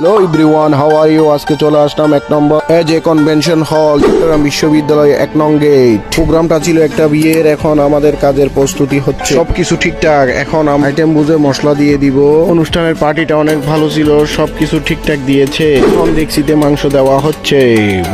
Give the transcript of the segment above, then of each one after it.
Hello everyone how are you আজকে চলে আসলাম এক নম্বর এ কনভেনশন হল চট্টগ্রাম বিশ্ববিদ্যালয় এক নং গেট প্রোগ্রামটা ছিল একটা বিয়ের, এখন আমাদের কাজের প্রস্তুতি হচ্ছে। সবকিছু ঠিকঠাক। এখন আইটেম বুঝে মশলা দিয়ে দিব। অনুষ্ঠানের পার্টিটা অনেক ভালো ছিল, সবকিছু ঠিকঠাক দিয়েছে। এখন দেখছিতে মাংস দেওয়া হচ্ছে।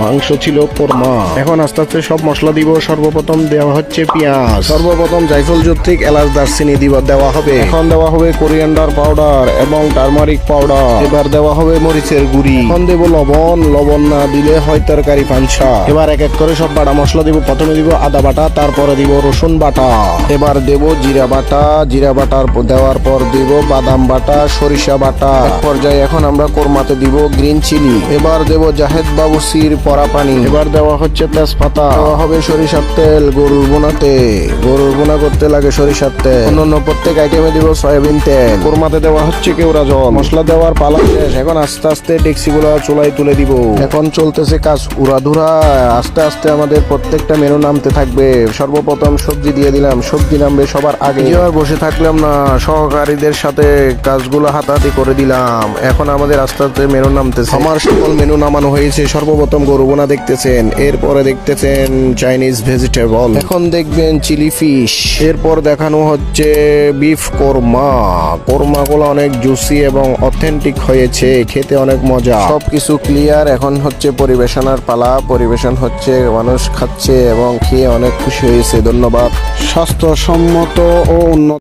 মাংস ছিল কোরমা। এখন আস্তে আস্তে সব মশলা দিব। সর্বপ্রথম দেওয়া হচ্ছে পেঁয়াজ। সর্বপ্রথম জাইফল যৌক্তিক এলাচ দারচিনি দিব দেওয়া হবে। এখন দেওয়া হবে কোরিয়ান্ডার পাউডার এবং টারমারিক পাউডার এবার দেওয়া হবে মরিচের গুঁড়ি। এখন দেব লবণ লবণ না দিলে হয় তরকারি পাঞ্চা এবার এক এক করে সব বাটা মশলা দিব। প্রথমে দিব আদা বাটা তারপরে দিব রসুন বাটা। এবার দেব জিরা বাটা। জিরা বাটার দেওয়ার পর দিব বাদাম বাটা সরিষা বাটা। পর্যায়ে এখন আমরা কোরমাতে দিব গ্রিন চিলি। এবার দেব জাহেদ বাবুসির পরা পানি। এবার দেওয়া হচ্ছে তেজপাতা। দেওয়া হবে সরিষার তেল গরুর বোনাতে গরুর বোনা করতে লাগে সরিষার তেল। অন্যান্য প্রত্যেক আইটেমে দিব সয়াবিন তেল। কোরমাতে দেওয়া হচ্ছে কেউরা জল। মশলা দেওয়ার পালা শেষ। এখন আস্তে আস্তে ডেক্সিগুলো চুলায় তুলে দিব। এখন চলতেছে কাজ উড়াধুরা। আস্তে আস্তে আমাদের প্রত্যেকটা মেনু নামতে থাকবে। সর্বপ্রথম সবজি দিয়ে দিলাম। সবজি নামবে সবার আগে। আর বসে থাকলাম না সহকারীদের সাথে কাজগুলো হাতাহাতি করে দিলাম। এখন আমাদের আস্তে আস্তে মেনু নামতেছে। আমার সকল মেনু নামানো হয়েছে সর্বপ্রথম গরু বোনা দেখতেছেন। এরপরে দেখতেছেন চাইনিজ ভেজিটেবল। এখন দেখবেন চিলি ফিশ। এরপর দেখানো হচ্ছে বিফ কোরমা। কোরমা গুলো অনেক জুসি এবং অথেন্টিক হয়েছে। খেতে অনেক মজা। সবকিছু ক্লিয়ার এখন হচ্ছে পরিবেশনার পালা। পরিবেশন হচ্ছে মানুষ খাচ্ছে এবং খেয়ে অনেক খুশি হয়েছে। ধন্যবাদ। স্বাস্থ্যসম্মত ও উন্নত